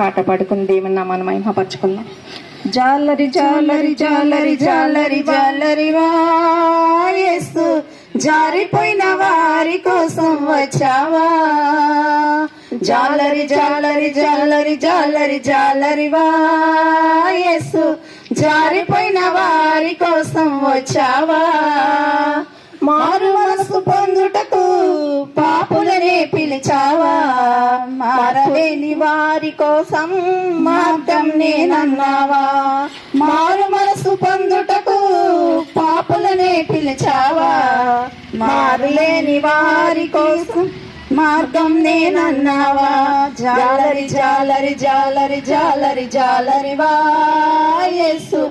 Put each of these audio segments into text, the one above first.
పాట పాడుకుని దేవుని నామాన్ని మహిమపరచుకుందాం. జాలరి జాలరి జాలరి జాలరి జాలరి వాయేసు జారిపోయిన వారి కోసం వచ్చావా? జాలరి జాలరి జాలరి జాలరి జాలరి వాయేసు జారిపోయిన వారి కోసం వచ్చావా? మారు మనసు పొందుటకు పాపులనే పిలిచావా? మారలేని వారి కోసం మార్గం నేనన్నావా? మారు మనసు పొందుటకు పాపులనే పిలిచావా? మారులేని వారి కోసం మార్గం నేనన్నావా? జాలరి జాలరి జాలరి జాలరి జాలరి వాయసు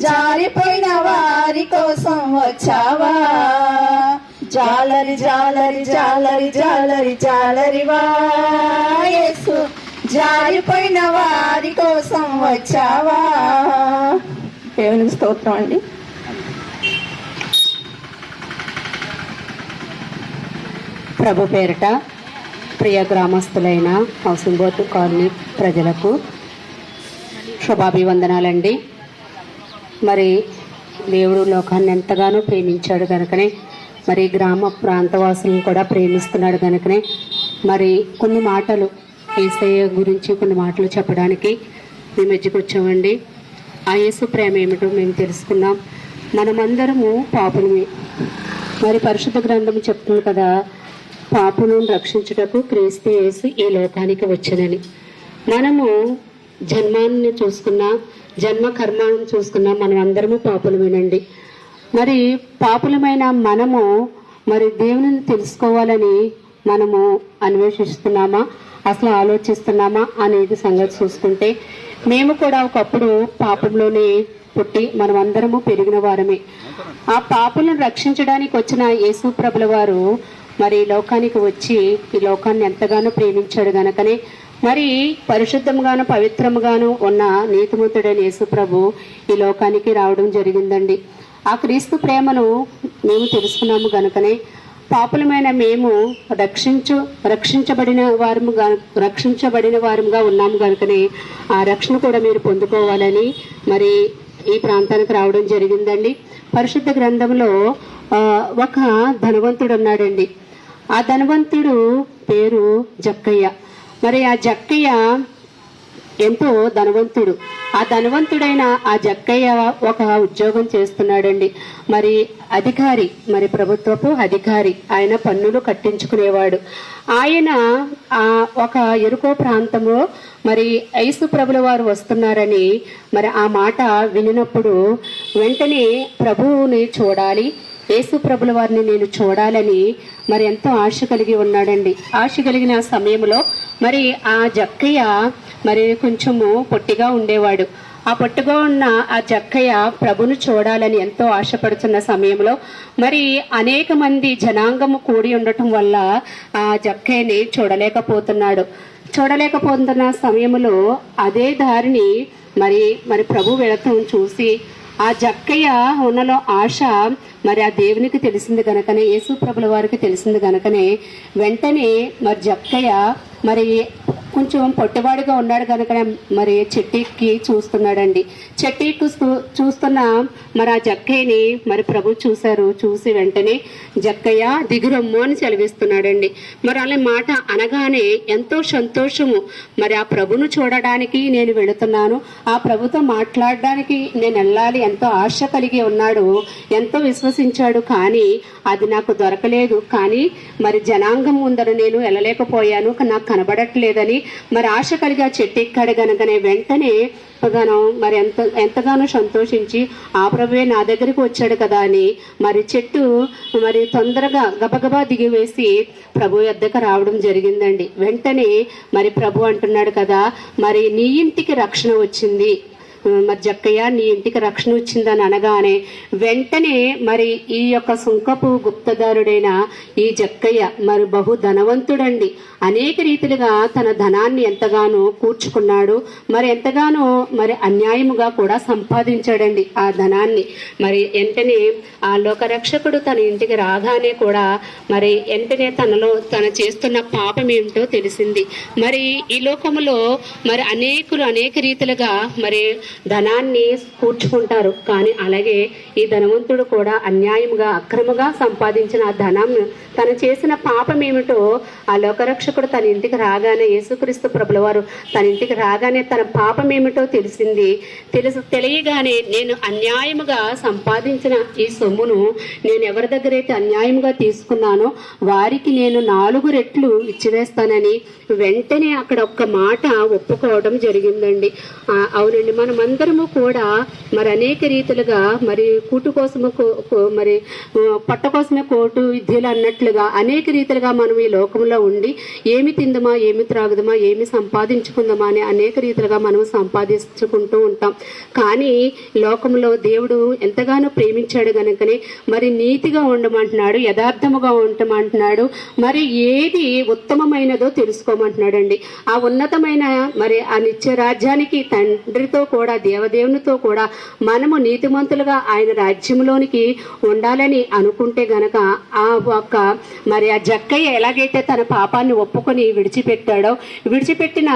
జారిపోయిన వారి కోసం వచ్చావా? జాలరి జాలరి జాలరి జాలరి జాలరి వాయసు జారిపోయిన వారి కోసం వచ్చావా? దేవునికి స్తోత్రం అండి. ప్రభు పేరిట ప్రియ గ్రామస్తులైన హౌసింగ్ బోర్డు కాలనీ ప్రజలకు శుభాభివందనాలండి. మరి దేవుడు లోకాన్ని ఎంతగానో ప్రేమించాడు కనుకనే మరి గ్రామ ప్రాంతవాసులను కూడా ప్రేమిస్తున్నాడు కనుకనే మరి కొన్ని మాటలు ఏసయ్య గురించి కొన్ని మాటలు చెప్పడానికి మేము వచ్చామండి. ఆ యేసు ప్రేమ ఏమిటో మేము తెలుసుకున్నాం మనమందరము పాపులమే. మరి పరిశుద్ధ గ్రంథం చెప్తుంది కదా పాపులను రక్షించుటకు క్రీస్తు యేసు ఈ లోకానికి వచ్చేదని మనము జన్మాన్ని చూసుకున్నా. జన్మ కర్మాన్ని చూసుకున్నాం మనం అందరము పాపులమేనండి. మరి పాపులమైన మనము మరి దేవుని తెలుసుకోవాలని మనము అన్వేషిస్తున్నామా? అసలు ఆలోచిస్తున్నామా అనేది సంగతి చూసుకుంటే మేము కూడా ఒకప్పుడు పాపంలోనే పుట్టి మనం అందరము పెరిగిన వారమే. ఆ పాపులను రక్షించడానికి వచ్చిన యేసు ప్రభుల వారు మరి ఈ లోకానికి వచ్చి ఈ లోకాన్ని ఎంతగానో ప్రేమించాడు గనకనే మరి పరిశుద్ధంగాను పవిత్రముగాను ఉన్న నీతిమంతుడైన యేసుప్రభు ఈ లోకానికి రావడం జరిగిందండి. ఆ క్రీస్తు ప్రేమను మేము తెలుసుకున్నాము గనుకనే పాపులమైన మేము రక్షించు రక్షించబడిన వారము రక్షించబడిన వారముగా ఉన్నాము కనుకనే ఆ రక్షణ కూడా మీరు పొందుకోవాలని మరి ఈ ప్రాంతానికి రావడం జరిగిందండి. పరిశుద్ధ గ్రంథంలో ఒక ధనవంతుడు ఉన్నాడండి. ఆ ధనవంతుడు పేరు జక్కయ్య. మరి ఆ జక్కయ్య ఎంతో ధనవంతుడు. ఆ ధనవంతుడైన ఆ జక్కయ్య ఒక ఉద్యోగం చేస్తున్నాడండి. మరి అధికారి మరి ప్రభుత్వపు అధికారి ఆయన పన్నులు కట్టించుకునేవాడు. ఆయన ఆ ఒక ఎరుకో ప్రాంతంలో మరి ఐసు ప్రభుల వారు వస్తున్నారని మరి ఆ మాట వినినప్పుడు వెంటనే ప్రభువుని చూడాలి యేసు ప్రభుల వారిని నేను చూడాలని మరి ఎంతో ఆశ కలిగి ఉన్నాడండి. ఆశ కలిగిన సమయంలో మరి ఆ జక్కయ్య మరి కొంచెము పొట్టిగా ఉండేవాడు. ఆ పొట్టుగా ఉన్న ఆ జక్కయ్య ప్రభును చూడాలని ఎంతో ఆశపడుతున్న సమయంలో మరి అనేక మంది జనాంగము కూడి ఉండటం వల్ల ఆ జక్కయ్యని చూడలేకపోతున్నాడు. చూడలేకపోతున్న సమయంలో అదే దారిని మరి మరి ప్రభు వెళతం చూసి ఆ జక్కయ్య ఉన్నలో ఆశ మరి ఆ దేవునికి తెలిసింది గనకనే యేసు ప్రభుల వారికి తెలిసింది గనకనే వెంటనే మరి జక్కయ్య మరి కొంచెం పొట్టివాడిగా ఉన్నాడు కనుక మరి చెట్టికి చూస్తున్నాడండి. చెట్టికి చూస్తున్న మరి ఆ జక్కయ్యని మరి ప్రభు చూశారు. చూసి వెంటనే జక్కయ్య దిగురమ్ము అని సెలవిస్తున్నాడండి. మరి అలా మాట అనగానే ఎంతో సంతోషము. మరి ఆ ప్రభును చూడడానికి నేను వెళుతున్నాను. ఆ ప్రభుతో మాట్లాడడానికి నేను వెళ్ళాలి. ఎంతో ఆశ కలిగి ఉన్నాడు. ఎంతో విశ్వసించాడు. కానీ అది నాకు దొరకలేదు. కానీ మరి జనాంగం ముందర నేను వెళ్ళలేకపోయాను. నాకు కనబడట్లేదని మరి ఆశ కలిగి ఆ చెట్టు ఎక్కాడు గనకనే వెంటనే గాను మరి ఎంత ఎంతగానో సంతోషించి ఆ ప్రభువే నా దగ్గరికి వచ్చాడు కదా అని మరి చెట్టు మరి తొందరగా గబగబా దిగివేసి ప్రభు ఎద్దకు రావడం జరిగిందండి. వెంటనే మరి ప్రభు అంటున్నాడు కదా మరి నీ ఇంటికి రక్షణ వచ్చింది. మరి జక్కయ్య నీ ఇంటికి రక్షణ వచ్చిందని అనగానే వెంటనే మరి ఈ యొక్క సుంకపు గుప్తదారుడైన ఈ జక్కయ్య మరి బహు ధనవంతుడండి అనేక రీతిలుగా తన ధనాన్ని ఎంతగానో కూర్చుకున్నాడు. మరి ఎంతగానో మరి అన్యాయముగా కూడా సంపాదించాడండి ఆ ధనాన్ని. మరి వెంటనే ఆ లోకరక్షకుడు తన ఇంటికి రాగానే కూడా మరి వెంటనే తనలో తన చేస్తున్న పాపం ఏమిటో తెలిసింది. మరి ఈ లోకములో మరి అనేకులు అనేక రీతిలుగా మరి ధనాన్ని కూర్చుకుంటారు. కానీ అలాగే ఈ ధనవంతుడు కూడా అన్యాయంగా అక్రమగా సంపాదించిన ఆ ధనం తను చేసిన పాపం ఏమిటో ఆ లోకరక్షకుడు తన ఇంటికి రాగానే యేసుక్రీస్తు ప్రభుల వారు తన ఇంటికి రాగానే తన పాపం ఏమిటో తెలిసింది. తెలుసు తెలియగానే నేను అన్యాయముగా సంపాదించిన ఈ సొమ్మును నేను ఎవరి దగ్గర అయితే అన్యాయముగా తీసుకున్నానో వారికి నేను నాలుగు రెట్లు ఇచ్చివేస్తానని వెంటనే అక్కడ ఒక్క మాట ఒప్పుకోవడం జరిగిందండి. అవునండి మనం మనమందరము కూడా మరి అనేక రీతులుగా మరి కూటు కోసము మరి పట్ట కోసమే కోటు విద్యలు అన్నట్లుగా అనేక రీతులుగా మనం ఈ లోకంలో ఉండి ఏమి తిందమా ఏమి త్రాగుదమా ఏమి సంపాదించుకుందామా అని అనేక రీతులుగా మనం సంపాదించుకుంటూ ఉంటాం. కానీ లోకంలో దేవుడు ఎంతగానో ప్రేమించాడు కనుకనే మరి నీతిగా ఉండమంటున్నాడు యథార్థముగా ఉండమంటున్నాడు మరి ఏది ఉత్తమమైనదో తెలుసుకోమంటున్నాడండి. ఆ ఉన్నతమైన మరి ఆ నిత్య రాజ్యానికి తండ్రితో కూడా దేవదేవునితో కూడా మనము నీతిమంతులుగా ఆయన రాజ్యంలోనికి ఉండాలని అనుకుంటే గనక ఆ ఒక్క మరి ఆ జక్కయ్య ఎలాగైతే తన పాపాన్ని ఒప్పుకొని విడిచిపెట్టాడో విడిచిపెట్టిన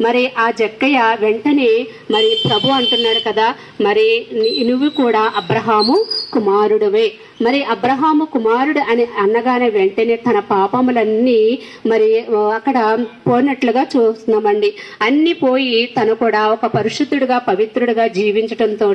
మరి ఆ జక్కయ్య వెంటనే మరి ప్రభు అంటున్నాడు కదా మరి నువ్వు కూడా అబ్రహాము కుమారుడువే. మరి అబ్రహాము కుమారుడు అని అన్నగానే వెంటనే తన పాపములన్నీ మరి అక్కడ పోయినట్లుగా చూస్తున్నామండి. అన్ని పోయి తను కూడా ఒక పరిశుద్ధుడుగా పవిత్రుడుగా జీవించడంతో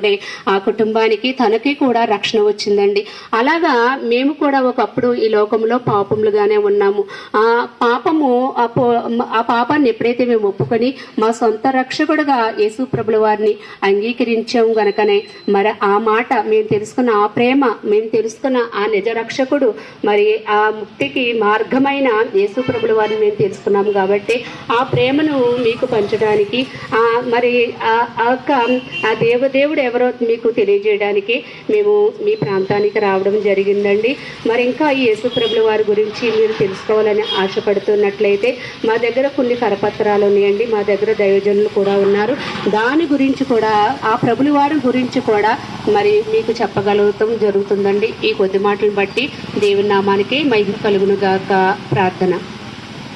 ఆ కుటుంబానికి తనకి కూడా రక్షణ వచ్చిందండి. అలాగా మేము కూడా ఒకప్పుడు ఈ లోకంలో పాపములుగానే ఉన్నాము. ఆ పాపము ఆ పో- ఆ పాపాన్ని ఎప్పుడైతే మేము ఒప్పుకొని మా సొంత రక్షకుడుగా యేసు ప్రభుల వారిని అంగీకరించాము గనకనే మరి ఆ మాట మేము తెలుసుకున్న ఆ ప్రేమ మేము తెలుసుకున్న ఆ నిజ రక్షకుడు మరి ఆ ముక్తికి మార్గమైన యేసు ప్రభుల వారిని మేము తెలుసుకున్నాము కాబట్టి ఆ ప్రేమను మీకు పంచడానికి మరి ఆ ఆ యొక్క ఆ దేవదేవుడు ఎవరో మీకు తెలియజేయడానికి మేము మీ ప్రాంతానికి రావడం జరిగిందండి. మరి ఇంకా ఈ యేసుప్రభుల వారి గురించి మీరు తెలుసుకోవాలని ఆశపడుతున్నట్లయితే మా దగ్గర కొన్ని కరపత్రాలు ఉన్నాయండి. మా దగ్గర దైవజనులు కూడా ఉన్నారు. దాని గురించి కూడా ఆ ప్రభుల వారి గురించి కూడా మరి మీకు చెప్పగలుగుతాం జరుగుతుందండి. ఈ కొద్ది మాటలు బట్టి దేవుని నామానికి మహిమ కలుగునుగాక ప్రార్థన.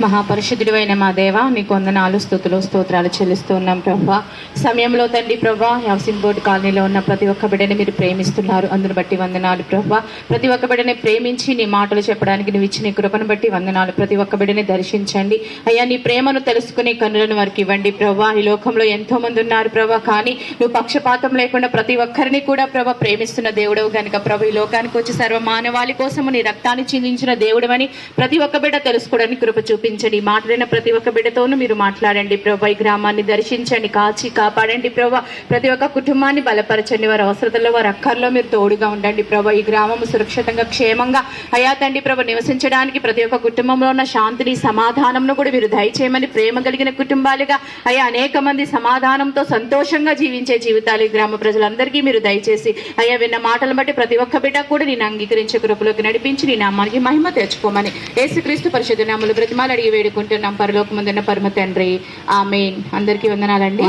మహాపరిశుద్ధుడైన మా దేవ నీకు వందనాలు స్థుతులు స్తోత్రాలు చెల్లిస్తూ ఉన్నాం ప్రభా. సమయంలో తండ్రి ప్రభా హౌసింగ్ బోర్డు కాలనీలో ఉన్న ప్రతి ఒక్క బిడ్డని మీరు ప్రేమిస్తున్నారు. అందును బట్టి వందనాలు ప్రభా. ప్రతి ఒక్క బిడ్డని ప్రేమించి నీ మాటలు చెప్పడానికి నువ్వు ఇచ్చిన కృపను బట్టి వందనాలు. ప్రతి ఒక్క బిడ్డని దర్శించండి. అయ్యా నీ ప్రేమను తెలుసుకునే కన్నులను వారికి ఇవ్వండి ప్రభా. ఈ లోకంలో ఎంతో మంది ఉన్నారు ప్రభా కానీ నువ్వు పక్షపాతం లేకుండా ప్రతి ఒక్కరిని కూడా ప్రభా ప్రేమిస్తున్న దేవుడవు కనుక ప్రభు. ఈ లోకానికి వచ్చి సర్వ మానవాళి కోసము నీ రక్తాన్ని చిందించిన దేవుడవని ప్రతి ఒక్క బిడ్డ తెలుసుకోవడానికి కృప నడిపించండి మాట్లాడిన ప్రతి ఒక్క బిడ్డతోనూ మీరు మాట్లాడండి. ప్రభా ఈ గ్రామాన్ని దర్శించండి కాచి కాపాడండి. ప్రభా ప్రతి ఒక్క కుటుంబాన్ని బలపరచండి. వారి అవసరతలో వారి అక్కర్లో మీరు తోడుగా ఉండండి. ప్రభా ఈ గ్రామం సురక్షితంగా క్షేమంగా అయా తండ్రి ప్రభ నివసించడానికి ప్రతి ఒక్క కుటుంబంలో ఉన్న శాంతిని సమాధానంను కూడా మీరు దయచేయమని ప్రేమ కలిగిన కుటుంబాలుగా అయ్యా అనేక మంది సమాధానంతో సంతోషంగా జీవించే జీవితాలు ఈ గ్రామ ప్రజలందరికీ మీరు దయచేసి అయ్యా విన్న మాటలు బట్టి ప్రతి ఒక్క బిడ్డ కూడా నేను అంగీకరించే కృపలోకి నడిపించి నీ నామానికి మహిమ తెచ్చుకోమని యేసుక్రీస్తు పరిషత్ నామలు బ్రతిమాలు అడిగి వేడుకుంటున్నాం. పరలోకముందున్న పరమ తండ్రి. ఆమె అందరికీ వందనాలండి.